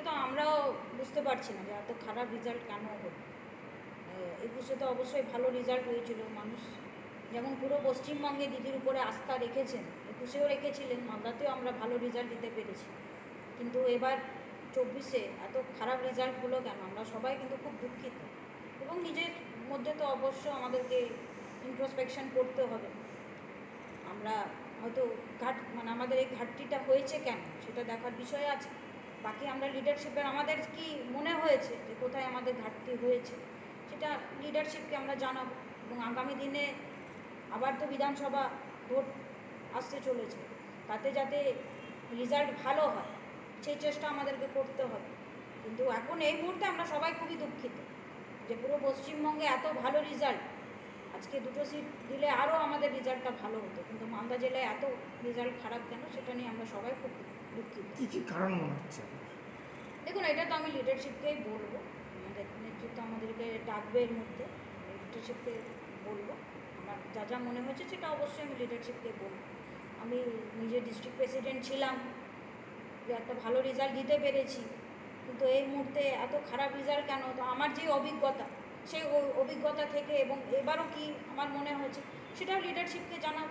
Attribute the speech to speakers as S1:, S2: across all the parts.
S1: সেটা তো আমরাও বুঝতে পারছি না যে এত খারাপ রেজাল্ট কেন হলো। একুশে তো অবশ্যই ভালো রেজাল্ট হয়েছিল মানুষ। যেমন পুরো পশ্চিমবঙ্গে দিদির উপরে আস্থা রেখেছেন, একুশেও রেখেছিলেন, মালদাতেও আমরা ভালো রেজাল্ট দিতে পেরেছি। কিন্তু এবার চব্বিশে এত খারাপ রেজাল্ট হলো কেন? আমরা সবাই কিন্তু খুব দুঃখিত। এবং নিজের মধ্যে তো অবশ্য আমাদেরকে ইন্ট্রোস্পেকশন করতে হবে। আমরা হয়তো ঘাট মানে আমাদের এই ঘাটতিটা হয়েছে কেন? সেটা দেখার বিষয় আছে। বাকি আমরা লিডারশিপের আমাদের কি মনে হয়েছে যে কোথায় আমাদের ঘাটতি হয়েছে, সেটা লিডারশিপকে আমরা জানাব এবং আগামী দিনে আবার তো বিধানসভা ভোট আসতে চলেছে, তাতে যাতে রেজাল্ট ভালো হয়, সেই চেষ্টা আমাদেরকে করতে হবে। কিন্তু এখন এই মুহূর্তে আমরা সবাই খুবই দুঃখিত যে পুরো পশ্চিমবঙ্গে এত ভালো রেজাল্ট আজকে দুটো সিট দিলে আরও আমাদের রেজাল্টটা ভালো হতো। কিন্তু মালদা জেলায় এত রেজাল্ট খারাপ কেন সেটা নিয়ে আমরা সবাই খুব দুঃখিত।
S2: কি কি কারণ মনে হচ্ছে?
S1: দেখুন এটা তো আমি লিডারশিপকেই বলব। আমাদের নেতৃত্ব আমাদেরকে ডাকবে এর মধ্যে। লিডারশিপকে বলব। আমার যা যা মনে হয়েছে সেটা অবশ্যই আমি লিডারশিপকে বলব। আমি নিজে ডিস্ট্রিক্ট প্রেসিডেন্ট ছিলাম। যে একটা ভালো রেজাল্ট দিতে পেরেছি। কিন্তু এই মুহূর্তে এত খারাপ রেজাল্ট কেন? তো আমার যে অভিজ্ঞতা সেই অভিজ্ঞতা থেকে এবং এবারও কি আমার মনে হয়েছে সেটাও লিডারশিপকে জানাব।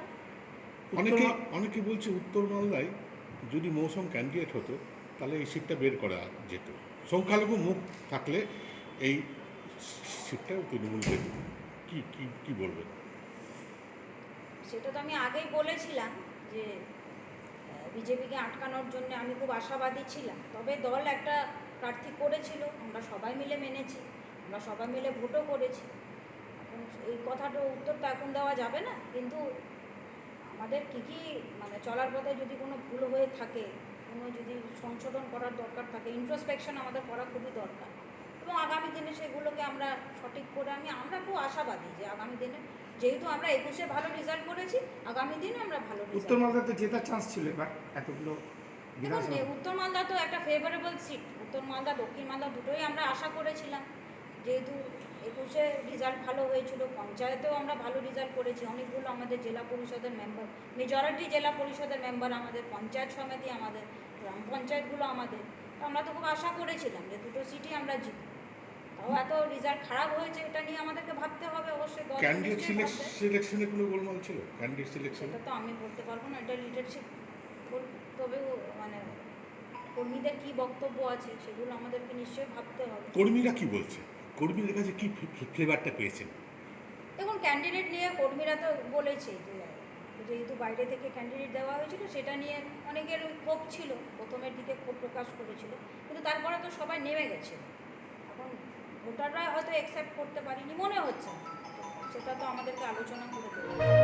S3: অনেকে অনেকে বলছে উত্তর মালদায় যদি মৌসুম ক্যান্ডিডেট হতো তাহলে এই সিটটা বের করা যেত। সংখ্যালঘু মুখ থাকলে এই সিটটা তৃণমূল পেত কি কি কি বলবেন?
S1: সেটা তো আমি আগেই বলেছিলাম যে বিজেপিকে আটকানোর জন্য আমি খুব আশাবাদী ছিলাম। তবে দল একটা প্রার্থী করেছিল আমরা সবাই মিলে মেনেছি। আমরা সবাই মিলে ভোটও করেছি। এখন এই কথাটা উত্তর তো এখন দেওয়া যাবে না কিন্তু আমাদের কী কী মানে চলার পথে যদি কোনো ভুল হয়ে থাকে কোনো যদি সংশোধন করার দরকার থাকে ইন্ট্রোস্পেকশন আমাদের করা খুবই দরকার। এবং আগামী দিনে সেগুলোকে আমরা সঠিক করে আমি আমরা খুব আশাবাদী যে আগামী দিনে যেহেতু আমরা একুশে ভালো রেজাল্ট করেছি আগামী দিনে আমরা ভালো
S2: উত্তর মালদাতে জেতার চান্স ছিল এবার এতগুলো
S1: দেখুন উত্তর মালদা তো একটা ফেভারেবল সিট উত্তর মালদা দক্ষিণ মালদা দুটোই আমরা আশা করেছিলাম। যেহেতু একুশে রেজাল্ট ভালো হয়েছিল পঞ্চায়েতেও আমরা ভালো রেজাল্ট করেছি। অনেকগুলো আমাদের জেলা পরিষদের মেম্বার মেজরিটি জেলা পরিষদের মেম্বার আমাদের পঞ্চায়েত সমিতি আমাদের গ্রাম পঞ্চায়েতগুলো আমাদের। আমরা তো খুব আশা করেছিলাম যে দুটো সিটই আমরা জিতব। তাও এত রেজাল্ট খারাপ হয়েছে এটা নিয়ে আমাদেরকে ভাবতে হবে অবশ্যই।
S3: ক্যান্ডিডেট সিলেকশনে কোনো গোলমাল ছিল? ক্যান্ডিডেট সিলেকশনে
S1: সেটা তো আমি বলতে পারব না এটা লিডারশিপ তবে মানে কর্মীদের কি বক্তব্য আছে সেগুলো আমাদেরকে নিশ্চয়ই ভাবতে হবে।
S3: কর্মীরা কি বলছে? কর্মীদের কাছে কি ফ্লেভারটা পেয়েছেন?
S1: দেখুন ক্যান্ডিডেট নিয়ে কর্মীরা তো বলেছে যেহেতু বাইরে থেকে ক্যান্ডিডেট দেওয়া হয়েছিল, সেটা নিয়ে অনেকের ক্ষোভ ছিল, প্রথমের দিকে ক্ষোভ প্রকাশ করেছিল, কিন্তু তারপরে তো সবাই নেমে গেছে। এখন ভোটাররা হয়তো অ্যাকসেপ্ট করতে পারিনি, মনে হচ্ছে সেটা তো আমাদেরকে আলোচনা করে দেবে